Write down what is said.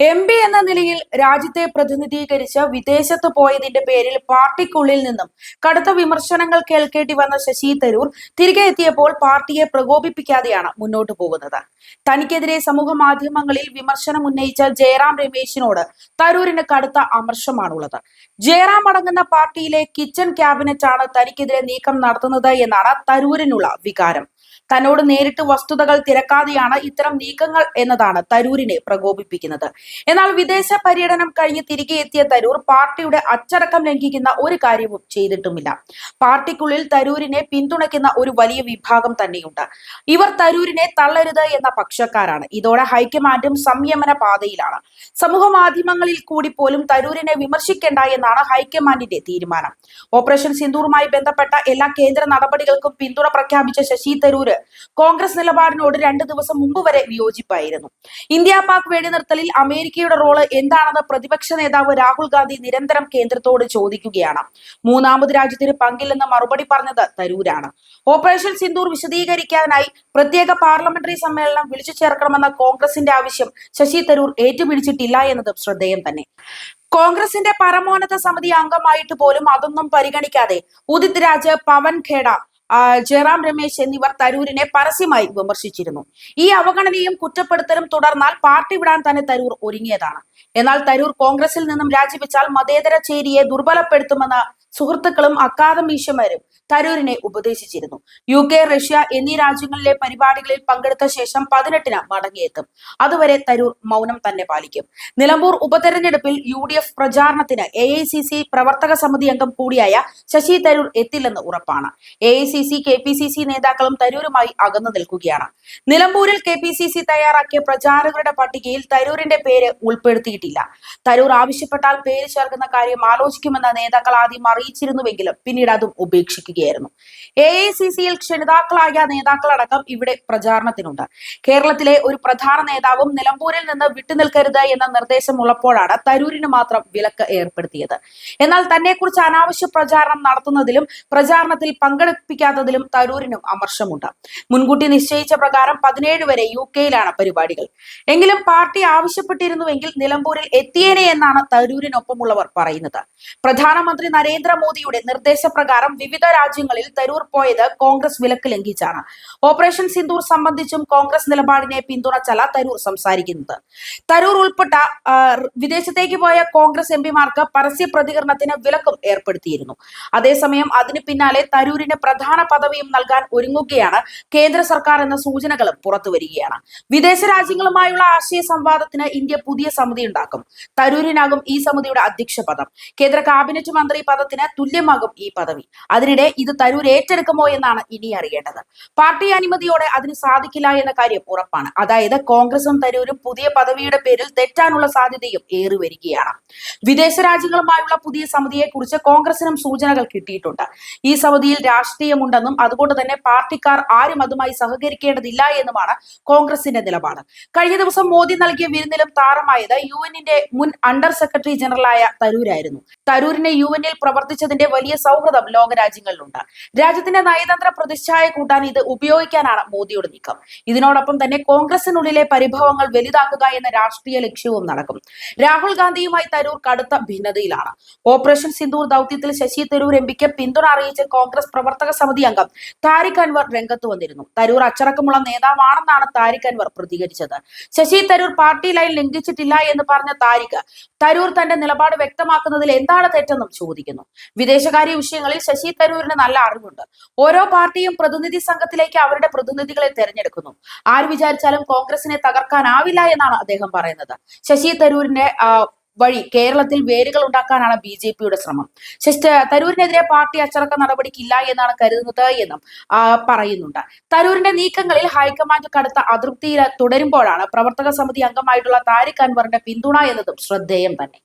M P എന്ന നിലയിൽ രാജ്യത്തെ പ്രതിനിധീകരിച്ച് വിദേശത്ത് പോയതിന്റെ പേരിൽ പാർട്ടിക്കുള്ളിൽ നിന്നും കടുത്ത വിമർശനങ്ങൾ കേൾക്കേണ്ടി വന്ന ശശി തരൂർ തിരികെ എത്തിയപ്പോൾ പാർട്ടിയെ പ്രകോപിപ്പിക്കാതെയാണ് മുന്നോട്ടു പോകുന്നത്. തനിക്കെതിരെ സമൂഹ മാധ്യമങ്ങളിൽ വിമർശനം ഉന്നയിച്ച ജയറാം രമേശിനോട് തരൂരിന് കടുത്ത അമർഷമാണുള്ളത്. ജയറാം അടങ്ങുന്ന പാർട്ടിയിലെ കിച്ചൺ ക്യാബിനറ്റ് ആണ് തനിക്കെതിരെ നീക്കം നടത്തുന്നത് എന്നാണ് തരൂരിനുള്ള വികാരം. തന്നോട് നേരിട്ട് വസ്തുതകൾ തിരക്കാതെയാണ് ഇത്തരം നീക്കങ്ങൾ എന്നതാണ് തരൂരിനെ പ്രകോപിപ്പിക്കുന്നത്. എന്നാൽ വിദേശ പര്യടനം കഴിഞ്ഞ് തിരികെ എത്തിയ തരൂർ പാർട്ടിയുടെ അച്ചടക്കം ലംഘിക്കുന്ന ഒരു കാര്യവും ചെയ്തിട്ടുമില്ല. പാർട്ടിക്കുള്ളിൽ തരൂരിനെ പിന്തുണയ്ക്കുന്ന ഒരു വലിയ വിഭാഗം തന്നെയുണ്ട്. ഇവർ തരൂരിനെ തള്ളരുത് എന്ന പക്ഷക്കാരാണ്. ഇതോടെ ഹൈക്കമാൻഡും സംയമന പാതയിലാണ്. സമൂഹ മാധ്യമങ്ങളിൽ കൂടി പോലും തരൂരിനെ വിമർശിക്കേണ്ട എന്നാണ് ഹൈക്കമാൻഡിന്റെ തീരുമാനം. ഓപ്പറേഷൻ സിന്ദൂറുമായി ബന്ധപ്പെട്ട എല്ലാ കേന്ദ്ര നടപടികൾക്കും പിന്തുണ പ്രഖ്യാപിച്ച ശശി തരൂര് കോൺഗ്രസ് നിലപാടിനോട് രണ്ടു ദിവസം മുമ്പ് വരെ വിയോജിപ്പായിരുന്നു. ഇന്ത്യ പാക് വെടിനിർത്തലിൽ അമേരിക്കയുടെ റോൾ എന്താണെന്ന് പ്രതിപക്ഷ നേതാവ് രാഹുൽ ഗാന്ധി നിരന്തരം കേന്ദ്രത്തോട് ചോദിക്കുകയാണ്. മൂന്നാമത് രാജ്യത്തിന് പങ്കില്ലെന്ന് മറുപടി പറഞ്ഞത് തരൂരാണ്. ഓപ്പറേഷൻ സിന്ദൂർ വിശദീകരിക്കാനായി പ്രത്യേക പാർലമെന്ററി സമ്മേളനം വിളിച്ചു ചേർക്കണമെന്ന കോൺഗ്രസിന്റെ ആവശ്യം ശശി തരൂർ ഏറ്റുപിടിച്ചിട്ടില്ല എന്നതും ശ്രദ്ധേയം തന്നെ. കോൺഗ്രസിന്റെ പരമോന്നത സമിതി അംഗമായിട്ട് പോലും അതൊന്നും പരിഗണിക്കാതെ ഉദിത് രാജ് പവൻ ഖേഡ ജയറാം രമേശ് എന്നിവർ തരൂരിനെ പരസ്യമായി വിമർശിച്ചിരുന്നു. ഈ അവഗണനയും കുറ്റപ്പെടുത്തലും തുടർന്നാൽ പാർട്ടി വിടാൻ തന്നെ തരൂർ ഒരുങ്ങിയതാണ്. എന്നാൽ തരൂർ കോൺഗ്രസിൽ നിന്നും രാജിവെച്ചാൽ മതേതര ചേരിയെ ദുർബലപ്പെടുത്തുമെന്ന് സുഹൃത്തുക്കളും അക്കാദമീഷ്യന്മാരും തരൂരിനെ ഉപദേശിച്ചിരുന്നു. യു കെ റഷ്യ എന്നീ രാജ്യങ്ങളിലെ പരിപാടികളിൽ പങ്കെടുത്ത ശേഷം പതിനെട്ടിന് മടങ്ങിയെത്തും. അതുവരെ തരൂർ മൗനം തന്നെ പാലിക്കും. നിലമ്പൂർ ഉപതെരഞ്ഞെടുപ്പിൽ യു ഡി എഫ് പ്രചാരണത്തിന് എ ഐ സി സി പ്രവർത്തക സമിതി അംഗം കൂടിയായ ശശി തരൂർ എത്തില്ലെന്ന് ഉറപ്പാണ്. A I C C K P C C നേതാക്കളും തരൂരുമായി അകന്നു നിൽക്കുകയാണ്. നിലമ്പൂരിൽ കെ പി സി സി തയ്യാറാക്കിയ പ്രചാരകരുടെ പട്ടികയിൽ തരൂരിന്റെ പേര് ഉൾപ്പെടുത്തിയിട്ടില്ല. തരൂർ ആവശ്യപ്പെട്ടാൽ പേര് ചേർക്കുന്ന കാര്യം ആലോചിക്കുമെന്ന നേതാക്കൾ ആദ്യം അറിയിച്ചിരുന്നുവെങ്കിലും പിന്നീട് അതും ഉപേക്ഷിക്കുകയായിരുന്നു. എ ഐ സി സിയിൽ ക്ഷണിതാക്കളായ നേതാക്കളടക്കം ഇവിടെ പ്രചാരണത്തിനുണ്ട്. കേരളത്തിലെ ഒരു പ്രധാന നേതാവും നിലമ്പൂരിൽ നിന്ന് വിട്ടുനിൽക്കരുത് എന്ന നിർദ്ദേശം ഉള്ളപ്പോഴാണ് തരൂരിന് മാത്രം വിലക്ക് ഏർപ്പെടുത്തിയത്. എന്നാൽ തന്നെക്കുറിച്ച് അനാവശ്യ പ്രചാരണം നടത്തുന്നതിലും പ്രചാരണത്തിൽ പങ്കെടുപ്പിക്കാത്തതിലും തരൂരിനും അമർഷമുണ്ട്. മുൻകൂട്ടി നിശ്ചയിച്ച പ്രകാരം പതിനേഴ് വരെ യു കെയിലാണ് പരിപാടികൾ. എങ്കിലും പാർട്ടി ആവശ്യപ്പെട്ടിരുന്നുവെങ്കിൽ നിലമ്പൂരിൽ എത്തിയേനെ എന്നാണ് തരൂരിനൊപ്പമുള്ളവർ പറയുന്നത്. പ്രധാനമന്ത്രി നരേന്ദ്രമോദിയുടെ നിർദ്ദേശപ്രകാരം വിവിധ രാജ്യങ്ങളിൽ തരൂർ പോയത് കോൺഗ്രസ് വിലക്ക് ലംഘിച്ചാണ്. ഓപ്പറേഷൻ സിന്ദൂർ സംബന്ധിച്ചും കോൺഗ്രസ് നിലപാടിനെ പിന്തുണച്ചല്ല തരൂർ സംസാരിക്കുന്നത്. തരൂർ ഉൾപ്പെട്ട വിദേശത്തേക്ക് പോയ കോൺഗ്രസ് എംപിമാർക്ക് പരസ്യ പ്രതികരണത്തിന് വിലക്കും ഏർപ്പെടുത്തിയിരുന്നു. അതേസമയം അതിന് പിന്നാലെ തരൂരിന് പ്രധാന പദവിയും നൽകാൻ ഒരുങ്ങുകയാണ് കേന്ദ്ര സർക്കാർ എന്ന സൂചനകളും പുറത്തു വരികയാണ്. വിദേശ രാജ്യങ്ങളുമായുള്ള ആശയ സംവാദത്തിന് ഇന്ത്യ പുതിയ സമിതി ഉണ്ടാക്കും. തരൂരിനാകും ഈ സമിതിയുടെ അധ്യക്ഷ പദം. കേന്ദ്ര കാബിനറ്റ് മന്ത്രി പദത്തിന് തുല്യമാകും ഈ പദവി. അതിനിടെ ഇത് തരൂർ ഏറ്റെടുക്കുമോ എന്നാണ് ഇനി അറിയേണ്ടത്. പാർട്ടി അനുമതിയോടെ അതിന് സാധിക്കില്ല എന്ന കാര്യം ഉറപ്പാണ്. അതായത് കോൺഗ്രസും തരൂരും പുതിയ പദവിയുടെ പേരിൽ തെറ്റാനുള്ള സാധ്യതയും ഏറി വരികയാണ്. വിദേശ രാജ്യങ്ങളുമായുള്ള പുതിയ സമിതിയെ കുറിച്ച് കോൺഗ്രസിനും സൂചനകൾ കിട്ടിയിട്ടുണ്ട്. ഈ സമിതിയിൽ രാഷ്ട്രീയമുണ്ടെന്നും അതുകൊണ്ട് തന്നെ പാർട്ടിക്കാർ ആരും അതുമായി സഹകരിക്കേണ്ടതില്ല എന്നുമാണ് കോൺഗ്രസിന്റെ നിലപാട്. കഴിഞ്ഞ ദിവസം മോദി നൽകിയ വിരുന്നിലും താരമായത് യു എന്നിന്റെ മുൻ അണ്ടർ സെക്രട്ടറി ജനറലായ തരൂരായിരുന്നു. തരൂരിനെ യു എന്നിൽ പ്രവർത്തിച്ചതിന്റെ വലിയ സൗഹൃദം ലോകരാജ്യങ്ങളിലുണ്ട്. രാജ്യത്തിന്റെ നയതന്ത്ര പ്രതിച്ഛായ കൂട്ടാൻ ഇത് ഉപയോഗിക്കാനാണ് മോദിയുടെ നീക്കം. ഇതിനോടൊപ്പം തന്നെ കോൺഗ്രസിനുള്ളിലെ പരിഭവങ്ങൾ വലുതാക്കുക എന്ന രാഷ്ട്രീയ ലക്ഷ്യവും നടക്കും. രാഹുൽ ഗാന്ധിയുമായി തരൂർ കടുത്ത ഭിന്നതയിലാണ്. ഓപ്പറേഷൻ സിന്ദൂർ ദൗത്യത്തിൽ ശശി തരൂർ എം പിക്ക് പിന്തുണ അറിയിച്ച കോൺഗ്രസ് പ്രവർത്തക സമിതി അംഗം താരിഖ് അൻവർ രംഗത്ത് വന്നിരുന്നു. തരൂർ അച്ചടക്കമുള്ള നേതാവാണെന്നാണ് താരിഖ് അൻവർ പ്രതികരിച്ചത്. ശശി തരൂർ പാർട്ടി ലൈൻ ലംഘിച്ചിട്ടില്ല എന്ന് പറഞ്ഞ താരിഖ് തരൂർ തന്റെ നിലപാട് വ്യക്തമാക്കുന്നതിൽ എന്താണ് തെറ്റെന്നും ചോദിക്കുന്നു. വിദേശകാര്യ വിഷയങ്ങളിൽ ശശി തരൂരിന് നല്ല അറിവുണ്ട്. ഓരോ പാർട്ടിയും പ്രതിനിധി സംഘത്തിലേക്ക് അവരുടെ പ്രതിനിധികളെ തെരഞ്ഞെടുക്കുന്നു. ആര് വിചാരിച്ചാലും കോൺഗ്രസിനെ തകർക്കാനാവില്ല എന്നാണ് അദ്ദേഹം പറയുന്നത്. ശശി തരൂരിന്റെ വഴി കേരളത്തിൽ വേരുകൾ ഉണ്ടാക്കാനാണ് ബി ജെ പിയുടെ ശ്രമം. ശശി തരൂരിനെതിരെ പാർട്ടി അച്ചടക്ക നടപടിക്കില്ല എന്നാണ് കരുതുന്നത് എന്നും പറയുന്നുണ്ട്. തരൂരിന്റെ നീക്കങ്ങളിൽ ഹൈക്കമാൻഡ് കടുത്ത അതൃപ്തിയിൽ തുടരുമ്പോഴാണ് പ്രവർത്തക സമിതി അംഗമായിട്ടുള്ള താരിഖ് അൻവറിന്റെ പിന്തുണ എന്നതും ശ്രദ്ധേയം തന്നെ.